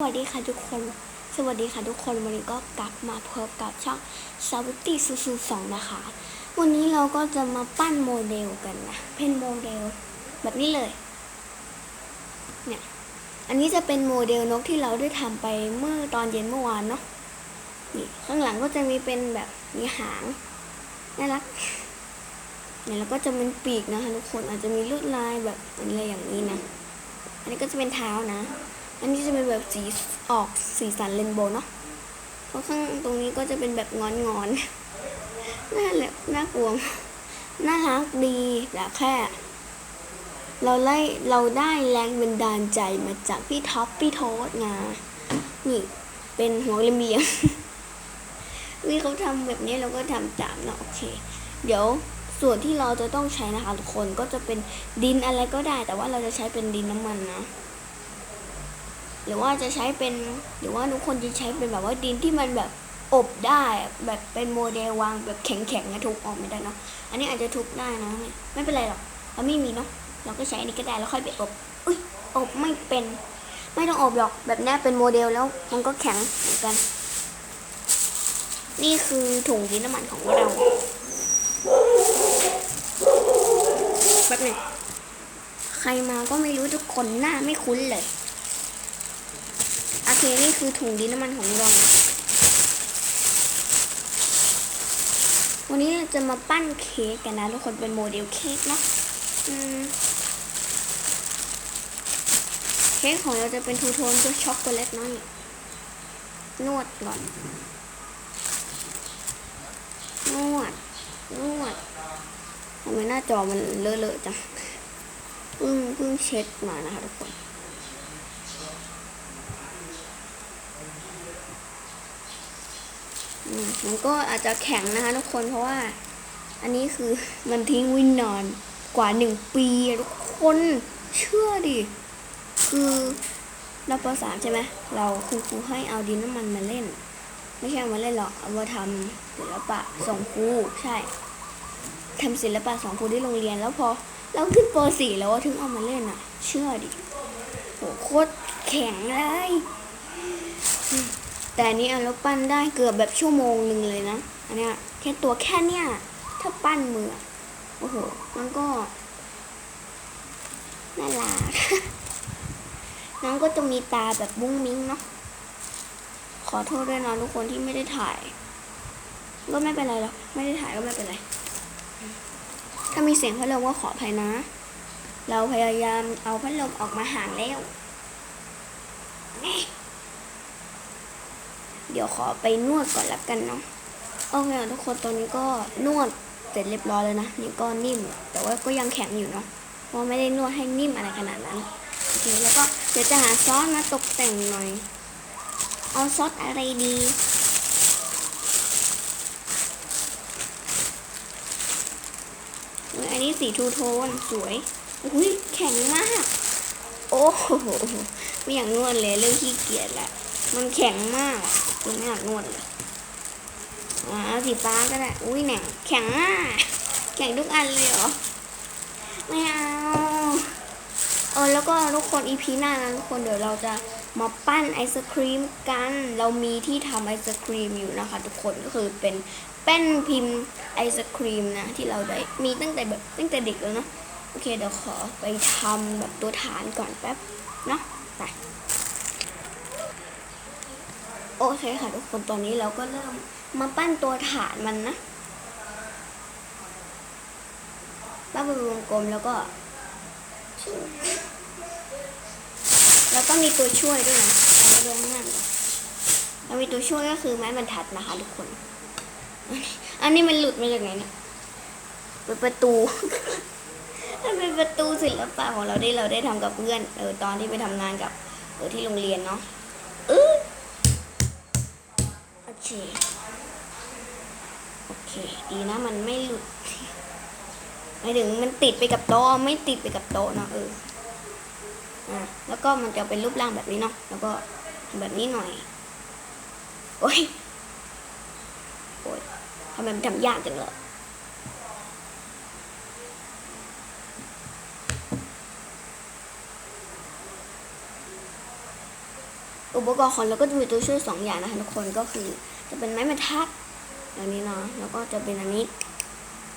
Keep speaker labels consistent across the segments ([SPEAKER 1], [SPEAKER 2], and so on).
[SPEAKER 1] สวัสดีค่ะทุกคน สวัสดีค่ะทุกคน วันนี้ก็กลับมาพบกับช่องซาวิตี้ซูซูสองนะคะ วันนี้เราก็จะมาปั้นโมเดลกันนะ เป็นโมเดล แบบนี้เลย เนี่ย อันนี้จะเป็นโมเดลนกที่เราได้ทำไปเมื่อตอนเย็นเมื่อวานเนาะ นี่ข้างหลังก็จะมีเป็นแบบมีหาง น่ารัก เนี่ยแล้วก็จะเป็นปีกนะคะทุกคน อาจจะมีลวดลายแบบอะไรอย่างนี้นะ อันนี้ก็จะเป็นเท้านะ อันนี้จะเป็นแบบสีออกสีสันเรนโบว์เนาะเพราะข้างตรงนี้ก็จะเป็นแบบงอนงอนน่าแหละน่ากลัวน่ารักดีแต่แค่ เราไล่เราได้แรงบันดาลใจมาจากพี่ท็อปพี่โทษไงนี่เป็นหัวเรียมเบียงนี่เขาทำแบบนี้เราก็ทำตามเนาะโอเค เดี๋ยวส่วนที่เราจะต้องใช้นะคะทุกคนก็จะเป็นดินอะไรก็ได้ แต่ว่าเราจะใช้เป็นดินน้ำมันนะ หรือว่าจะใช้เป็นหรือว่าทุกคนจะใช้เป็นแบบว่าดินที่มันแบบอบได้แบบเป็นโมเดลวางแบบแข็งๆนะทุบออกไม่ได้เนาะอันนี้อาจจะทุบได้นะไม่เป็นไรหรอกเราไม่มีเนาะเราก็ใช้อันนี้ก็ได้แล้วค่อยไปอบอุ้ยอบไม่เป็น ไม่ต้องอบหรอกแบบนี้เป็นโมเดลแล้วมันก็แข็งเหมือนกัน นี่คือถุงดินน้ำมันของเราแป๊บนึงใครมาก็ไม่รู้ทุกคนหน้าไม่คุ้นเลย เคนี่คือถุงดินน้ำมันของเราวันนี้เราจะมาปั้นเค้กกันนะทุกคนเป็นโมเดลเค้กนะเค้กของเราจะเป็นทูโทนด้วยช็อกโกแลตนาะนี่นวดก่อน นวด นวดทำไมหน้าจอมันเลอะๆจังเพิ่งเพิ่งเช็ดมานะคะทุกคน มันก็อาจจะแข็งนะคะทุกคนเพราะว่า อันนี้คือมันทิ้งวินนานกว่าหนึ่งปีทุกคนเชื่อดิ คือเราปสามใช่ไหมเราคุณครูให้เอาดินน้ำมันมาเล่น ไม่ใช่มาเล่นหรอกเอามาทำศิลปะส่งครูใช่ทำศิลปะส่งครูที่โรงเรียนแล้วพอเราขึ้นปสี่แล้วถึงเอามาเล่นอะ เชื่อดิโหโคตรแข็งเลย แต่อันนี้เราปั้นได้เกือบแบบชั่วโมงหนึ่งเลยนะ อันเนี้ยแค่ตัวแค่เนี้ยถ้าปั้นมือโอ้โห มันก็น่ารักน้องก็จะมีตาแบบบุ้งมิ้งเนาะ ขอโทษด้วยนะทุกคนที่ไม่ได้ถ่าย ก็ไม่เป็นไรหรอก ไม่ได้ถ่ายก็ไม่เป็นไร ถ้ามีเสียงพัดลมก็ขออภัยนะ เราพยายามเอาพัดลมออกมาห่างแล้วนี่ เดี๋ยวขอไปนวดก่อนละกันเนาะโอเคทุกคนตอนนี้ก็นวดเสร็จเรียบร้อยแล้วนะนี่ก็นิ่ม แต่ว่าก็ยังแข็งอยู่เนาะเพราะไม่ได้นวดให้นิ่มอะไรขนาดนั้นโอเคแล้วก็เดี๋ยวจะหาซอสมาตกแต่งหน่อย เอาซอสอะไรดีอันนี้สีทูโทนสวยอุ้ยแข็งมาก โอ้โหไม่อยากนวดเลยเรื่องขี้เกียจแหละมันแข็งมาก คุณไม่อยากนวดเลยอ่าเอาสีฟ้าก็ได้ อุ้ยแหน่งแข็งมากแข็งทุกอันเลยเหรอ ไม่เอาเออแล้วก็ทุกคนอีพีหน้านะทุกคนเดี๋ยวเราจะมาปั้นไอศครีมกัน เรามีที่ทำไอศครีมอยู่นะคะ ทุกคนก็คือเป็นแป้นพิมพ์ไอศครีมนะ ที่เราได้มีตั้งแต่แบบตั้งแต่เด็กแล้วเนาะโอเคเดี๋ยวขอไปทำแบบตัวฐานก่อนแป๊บเนาะไป โอเคค่ะทุกคนตอนนี้เราก็เริ่มมาปั้นตัวฐานมันนะปั้นเป็นวงกลมแล้วก็ แล้วก็มีตัวช่วยด้วยนะเอาไว้ด้วยข้างน้าแล้วมีตัวช่วยก็คือไม้บรรทัดนะคะทุกคน อันนี้มันหลุดมาจากไหนเนี่ยเป็นประตูมันเป็นประตูศิลปะของเราที่เราได้ทำกับเพื่อน เออตอนที่ไปทำงานกับ เออที่โรงเรียนเนาะเออ เค โอเค ดีนะมันไม่หลุดหมายถึงมันติดไปกับโต๊ะไม่ติดไปกับโต๊ะเนาะเอออะแล้วก็มันจะเป็นรูปร่างแบบนี้เนาะแล้วก็แบบนี้หน่อย โอ้ยโอ้ยทำไมมันทำยากจังเลย อุปกรณ์ของเราก็จะมีตัวช่วยสองอย่างนะคะทุกคนก็คือจะเป็นไม้บรรทัดอย่างนี้เนาะแล้วก็จะเป็นอันนี้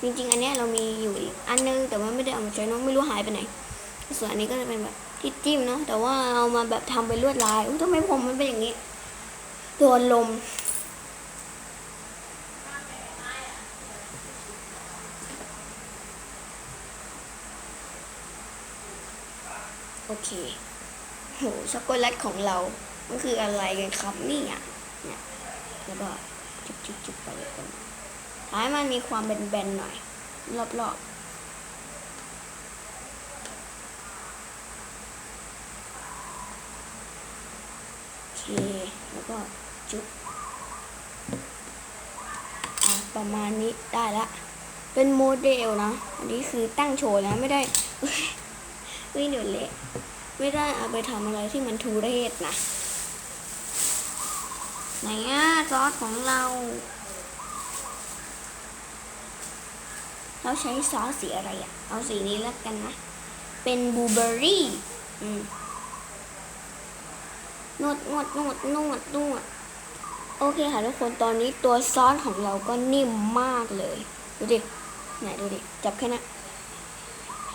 [SPEAKER 1] จริงๆ อันเนี้ยเรามีอยู่อีกอันนึงแต่ว่าไม่ได้เอามาใช้น้องไม่รู้หายไปไหน ส่วนอันนี้ก็จะเป็นแบบที่จิ้มเนาะแต่ว่าเอามาแบบทำเป็นลวดลายอุ้ยทำไมผมมันเป็นอย่างนี้โดนลมโอเค โหช็อกโกแลตของเรา มันคืออะไรกันครับนี่ยเนี่ยแล้วก็จุบจุบจุบไปเลยกันท้ายมันมีความแบนๆหน่อย รอบๆคแล้วก็จุบประมาณนี้ได้ละ เป็นโมเดลนะ อันนี้คือตั้งโชว์นะไม่ได้เฮ้ยเดี๋ยวเละ ไม่ได้เอาไปทำอะไรที่มันทุเรศนะ ไหนอะซอสของเรา เราใช้ซอสสีอะไรอะเอาสีนี้แล้วกันนะ เป็นบลูเบอร์รี่อืมนวดนวดนวดนวดนวดโอเคค่ะทุกคนตอนนี้ตัวซอสของเราก็นิ่มมากเลย ดูดิไหนดูดิ จับแค่นั้น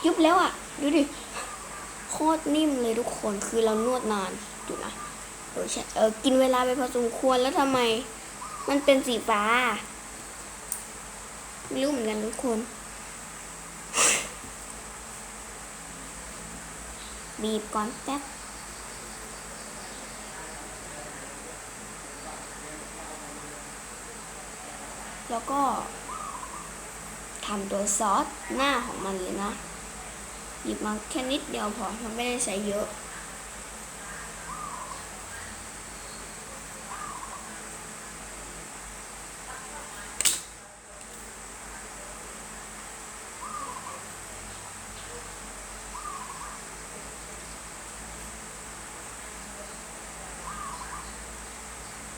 [SPEAKER 1] ยุบแล้วอะ ดูดิ โคตรนิ่มเลยทุกคนคือเรานวดนานดูนะ เออกินเวลาไปพอสมควรแล้วทำไม มันเป็นสีฟ้าไม่รู้เหมือนกันทุกคนบีบก่อนแป๊บแล้วก็ทำตัวซอสหน้าของมันเลยนะ หยิบมาแค่นิดเดียวพอมันไม่ได้ใช้เยอะ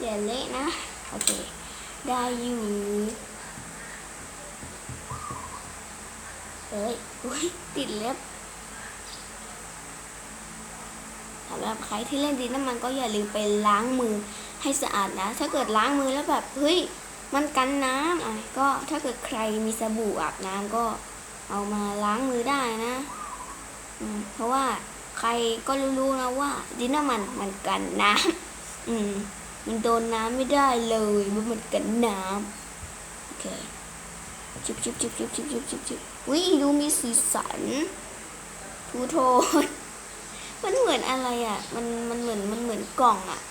[SPEAKER 1] อย่าเละนะ โอเค ได้อยู่เอ้ยอุ้ยติดเล็บสำหรับใครที่เล่นดินน้ำมันก็อย่าลืมไปล้างมือให้สะอาดนะ ถ้าเกิดล้างมือแล้วแบบเฮ้ยมันกันน้ำอะก็ถ้าเกิดใครมีสบู่อาบน้ำก็เอามาล้างมือได้นะเพราะว่าใครก็รู้ๆนะว่าดินน้ำมันมันกันน้ำอืม มันโดนน้ำไม่ได้เลยมันเหมือนกันน้ำโอเคจิบจิบจิบจิบจิบจิบจิบจิบวิดูมีสีสันทูโทนมันเหมือนอะไรอะ มันมันเหมือนมันเหมือนกล่องอะ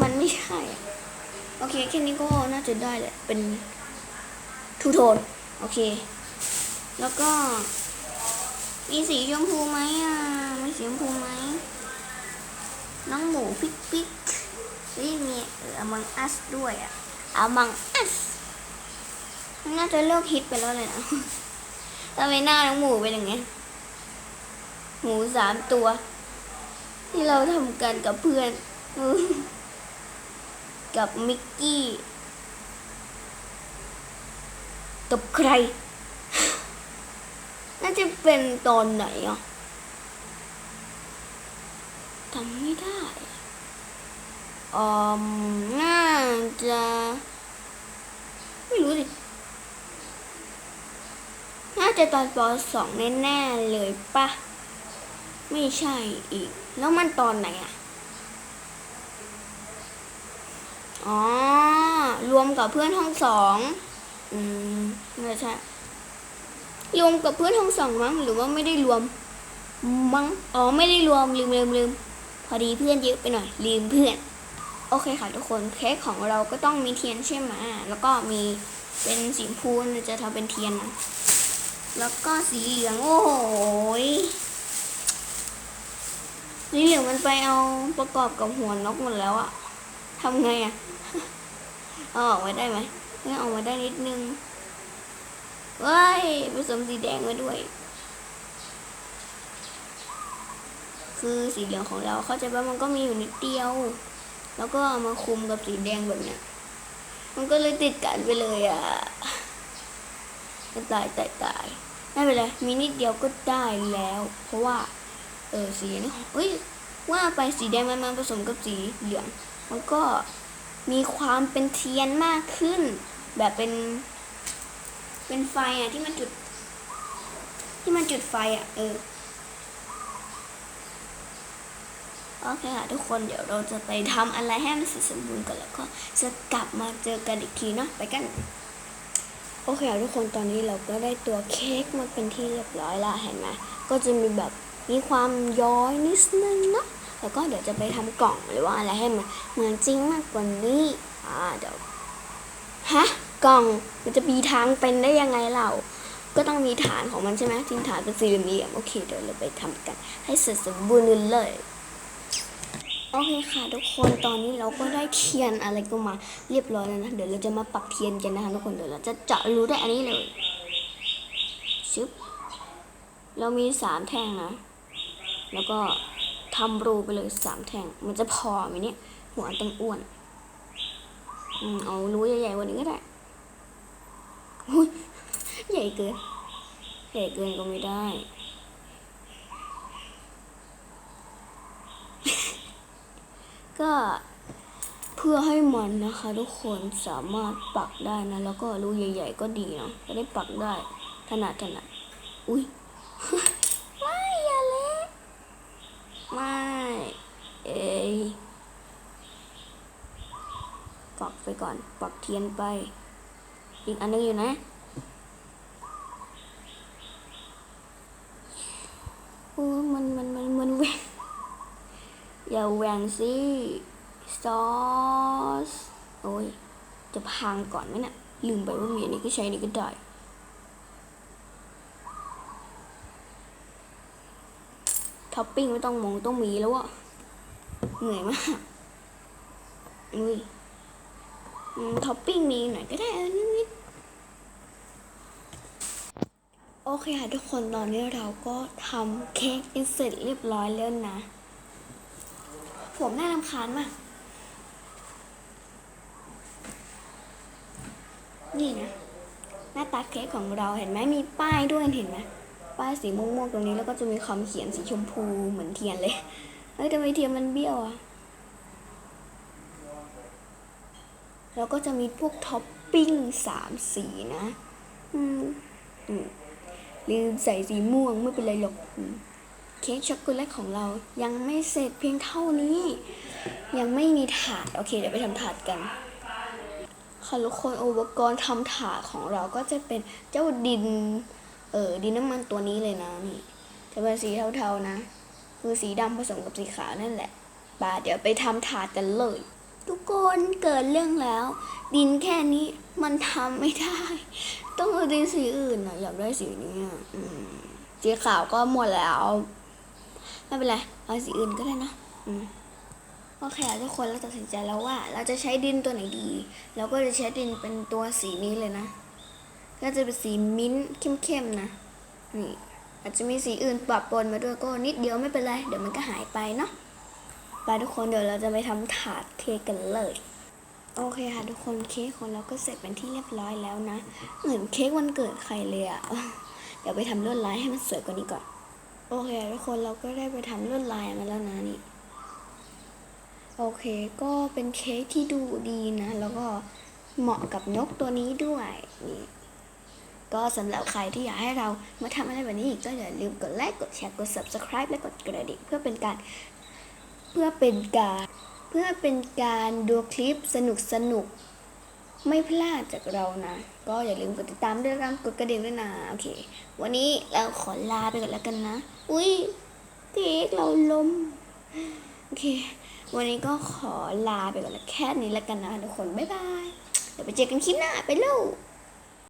[SPEAKER 1] มันไม่ใช่อะโอเคแค่นี้ก็น่าจะได้แหละเป็นทูโทนโอเค แล้วก็ มีสีชมพูไหมอะมีสีชมพูไหมน้องหมูพิกพิก นี่มีเออ Among Us ด้วยอะ Among Us มันน่าจะเลิกฮิตไปแล้วเลยนะทำไมหน้าน้องหมูเป็นอย่างเงี้ยหมูสามตัว ที่เราทำกันกับเพื่อน กับมิกกี้กับใคร น่าจะเป็นตอนไหนอะจำไม่ได้ อืมน่าจะ ไม่รู้ดิน่าจะตอนปสองแน่ๆเลยปะ ไม่ใช่อีก แล้วมันตอนไหนอะอ๋อ รวมกับเพื่อนห้องสอง อืมน่ใช่ รวมกับเพื่อนห้องสองมั้ง หรือว่าไม่ได้รวม มั้ง อ๋อ ไม่ได้รวมลืมลืมลืมพอดีเพื่อนเยอะไปหน่อย ลืมเพื่อน โอเคค่ะทุกคนเค้กของเราก็ต้องมีเทียนใช่ไหมแล้วก็มีเป็นสีพูนจะทำเป็นเทียนนะแล้วก็สีเหลืองโอ้โหยสีเหลืองมันไปเอาประกอบกับหัวนกหมดแล้วอะทำไงอะเอาออกมาได้ไหมไม่เอาออกมาได้นิดนึงเว้ยผสมสีแดงมาด้วย คือสีเหลืองของเราเข้าใจว่ามันก็มีอยู่นิดเดียว แล้วก็มาคุมกับสีแดงแบบเนี้ย มันก็เลยติดกันไปเลยอะตายตายตายไม่เป็นไรมีนิดเดียวก็ได้แล้ว เพราะว่า เออสีนี้เอ้ยว่าไปสีแดงมันมาผสมกับสีเหลือง มันก็มีความเป็นเทียนมากขึ้น แบบเป็น เป็นไฟอะที่มันจุด ที่มันจุดไฟอะ เออ โอเคค่ะทุกคนเดี๋ยวเราจะไปทำอะไรให้มันเสร็จสมบูรณ์ก่อนแล้วก็จะกลับมาเจอกันอีกทีเนาะไปกัน โอเคค่ะทุกคนตอนนี้เราก็ได้ตัวเค้กมาเป็นที่เรียบร้อยและเห็นไหมก็จะมีแบบมีความย้อยนิดนึงเนาะแล้วก็เดี๋ยวจะไปทำกล่องหรือว่าอะไรให้มันเหมือนจริงมากกว่านี้อ่าเดี๋ยวฮะกล่องมันจะมีทางเป็นได้ยังไงเราก็ต้องมีฐานของมันใช่ไหมที่ฐานเป็นสี่เหลี่ยมโอเคเดี๋ยวเราไปทำกัน ให้เสร็จสมบูรณ์เลย โอเคค่ะทุกคนตอนนี้เราก็ได้เทียนอะไรก็มาเรียบร้อยแล้วนะ เดี๋ยวเราจะมาปักเทียนกันนะคะทุกคนเดี๋ยวเราจะเจาะรูได้อันนี้เลยชึบเรามีสามแท่งนะ แล้วก็ทำรูไปเลยสามแท่ง มันจะพอไหมเนี่ยหัวต้องอ้วนอืมเอารูใหญ่ๆวันนี้ก็ได้อุ้ยใหญ่เกินใหญ่เกินก็ไม่ได้ ก็เพื่อให้มันนะคะ ทุกคนสามารถปักได้นะ แล้วก็รูใหญ่ ๆ ก็ดีเนาะจะได้ปักได้ถนัดถนัดอุ้ยไม่อย่าเละไม่เอ้ยปักไปก่อน ปักเทียนไป อีกอันนึงอยู่นะโอ้มันมันมันมันแหวง อย่าแหว่งสิซอส โอ้ย จะพังก่อนไหมเนะี่ยลืมไปว่ามีอันนี้ก็ใช้อันนี้ก็ได้ ท็อปปิ้งไม่ต้องมองต้องมีแล้วอะเหนื่อยมาก อุ้ยท็อปปิ้งมีหน่อยก็ได้เออนิดๆโอเคค่ะทุกคนตอนนี้เราก็ทำเค้กเสร็จเรียบร้อยแล้วนะ ผมน่ารำคาญมาก นี่นะ หน้าตาเค้กของเราเห็นไหมมีป้ายด้วยเห็นไหมป้ายสีม่วงๆตรงนี้แล้วก็จะมีคำเขียนสีชมพูเหมือนเทียนเลย เฮ้ยทำไมเทียนมันเบี้ยวอะแล้วก็จะมีพวกท็อปปิ้งสามสีนะ อืม อืมลืมใส่สีม่วงไม่เป็นไรหรอกอ ค้กช็อกโกแลตของเรายังไม่เสร็จเพียงเท่านี้ ยังไม่มีถาด โอเค เดี๋ยวไปทำถาดกันค่ะทุกคนอุปกรณ์ทำถาดของเราก็จะเป็นเจ้าดิน เออดินน้ำมันตัวนี้เลยนะนี่จะเป็นสีเทาๆนะ คือสีดำผสมกับสีขาวนั่นแหละบาเดี๋ยวไปทำถาดกันเลย ทุกคนเกิดเรื่องแล้ว ดินแค่นี้มันทำไม่ได้ ต้องเอาดินสีอื่นนะอยากได้สีนี้อืมสีขาวก็หมดแล้ว ไม่เป็นไรเอาสีอื่นก็ได้นะอืมโอเคทุกคนเราตัดสินใจแล้วว่า เราจะใช้ดินตัวไหนดีเราก็จะใช้ดินเป็นตัวสีนี้เลยนะ ก็จะเป็นสีมิ้นท์เข้มๆนะนี่อาจจะมีสีอื่นปรับปนมาด้วยก็นิดเดียวไม่เป็นไรเดี๋ยวมันก็หายไปเนาะไปทุกคนเดี๋ยวเราจะไปทำถาดเค้กกันเลย โอเคค่ะทุกคนเค้กของเราก็เสร็จเป็นที่เรียบร้อยแล้วนะ เหมือนเค้กวันเกิดใครเลยอะเดี๋ยวไปทำลวดลายให้มันสวยกว่านี้ก่อน โอเคทุกคนเราก็ได้ไปทำลวดลายมาแล้วนะนี่ โอเคก็เป็นเค้กที่ดูดีนะ แล้วก็เหมาะกับนกตัวนี้ด้วยนี่ก็สำหรับใครที่อยากให้เรามาทำอะไรแบบนี้อีกก็อย่าลืมกดไลค์กดแชร์กด subscribe และกดกระดิ่งเพื่อเป็นการเพื่อเป็นการเพื่อเป็นการดูคลิปสนุกสนุกไม่พลาดจากเรานะ ก็อย่าลืมกดติดตามด้วยกันกดกระดิ่งด้วยนะ โอเค วันนี้เราขอลาไปก่อนแล้วกันนะ อุ้ยเค้กเราล้ม โอเค วันนี้ก็ขอลาไปก่อนแล้วแค่นี้แล้วกันนะทุกคน บ๊ายบาย เดี๋ยวไปเจอกันคลิปหน้า ไปลูก